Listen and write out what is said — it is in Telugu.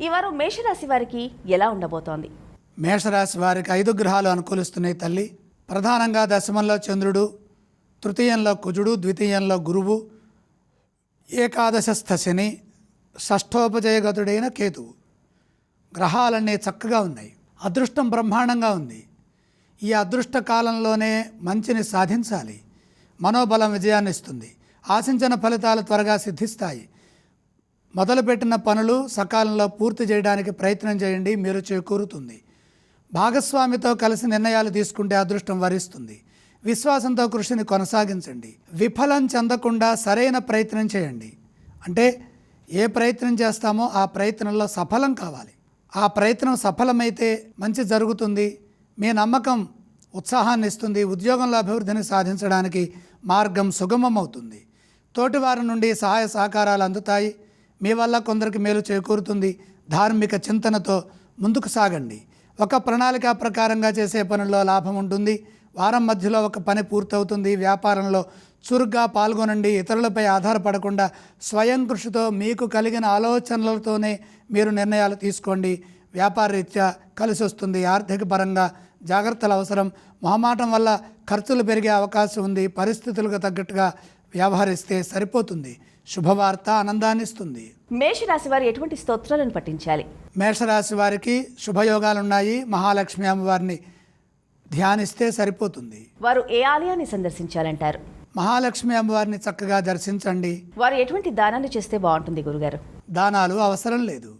ఈ వారం మేషరాశి వారికి ఎలా ఉండబోతోంది? మేషరాశి వారికి ఐదు గ్రహాలు అనుకూలిస్తున్నాయి తల్లి. ప్రధానంగా దశమంలో చంద్రుడు తృతీయంలో కుజుడు ద్వితీయంలో గురువు ఏకాదశస్థ శని షష్ఠోపజయగతుడైన కేతువు. గ్రహాలన్నీ చక్కగా ఉన్నాయి. అదృష్టం బ్రహ్మాండంగా ఉంది. ఈ అదృష్ట కాలంలోనే మంచిని సాధించాలి. మనోబలం విజయాన్ని ఇస్తుంది. ఆశించిన ఫలితాలు త్వరగా సిద్ధిస్తాయి. మొదలుపెట్టిన పనులు సకాలంలో పూర్తి చేయడానికి ప్రయత్నం చేయండి మీరు చేకూరుతుంది. భాగస్వామితో కలిసి నిర్ణయాలు తీసుకుంటే అదృష్టం వరిస్తుంది. విశ్వాసంతో కృషిని కొనసాగించండి. విఫలం చెందకుండా సరైన ప్రయత్నం చేయండి. అంటే ఏ ప్రయత్నం చేస్తామో ఆ ప్రయత్నంలో సఫలం కావాలి. ఆ ప్రయత్నం సఫలమైతే మంచి జరుగుతుంది. మీ నమ్మకం ఉత్సాహాన్ని ఇస్తుంది. ఉద్యోగంలో అభివృద్ధిని సాధించడానికి మార్గం సుగమం అవుతుంది తోటివారి నుండి సహాయ సహకారాలు అందుతాయి. మీ వల్ల కొందరికి మేలు చేకూరుతుంది. ధార్మిక చింతనతో ముందుకు సాగండి. ఒక ప్రణాళిక ప్రకారంగా చేసే పనుల్లో లాభం ఉంటుంది. వారం మధ్యలో ఒక పని పూర్తవుతుంది. వ్యాపారంలో చురుగ్గా పాల్గొనండి. ఇతరులపై ఆధారపడకుండా స్వయం కృషితో మీకు కలిగిన ఆలోచనలతోనే మీరు నిర్ణయాలు తీసుకోండి. వ్యాపార రీత్యా కలిసి వస్తుంది. ఆర్థిక పరంగా జాగ్రత్తలు అవసరం. మొహమాటం వల్ల ఖర్చులు పెరిగే అవకాశం ఉంది. పరిస్థితులకు తగ్గట్టుగా వ్యవహరిస్తే సరిపోతుంది. శుభవార్త ఆనందాన్ని ఇస్తుంది. మేషరాశి వారు ఎటువంటి స్తోత్రాలను పఠించాలి? మేషరాశి వారికి శుభయోగాలు ఉన్నాయి మహాలక్ష్మి అమ్మవారిని ధ్యానిస్తే సరిపోతుంది. వారు ఏ ఆలయాన్ని సందర్శించాలంటారు? మహాలక్ష్మి అమ్మవారిని చక్కగా దర్శించండి. వారు ఎటువంటి దానాలు చేస్తే బాగుంటుంది గురుగారు? దానాలు అవసరం లేదు.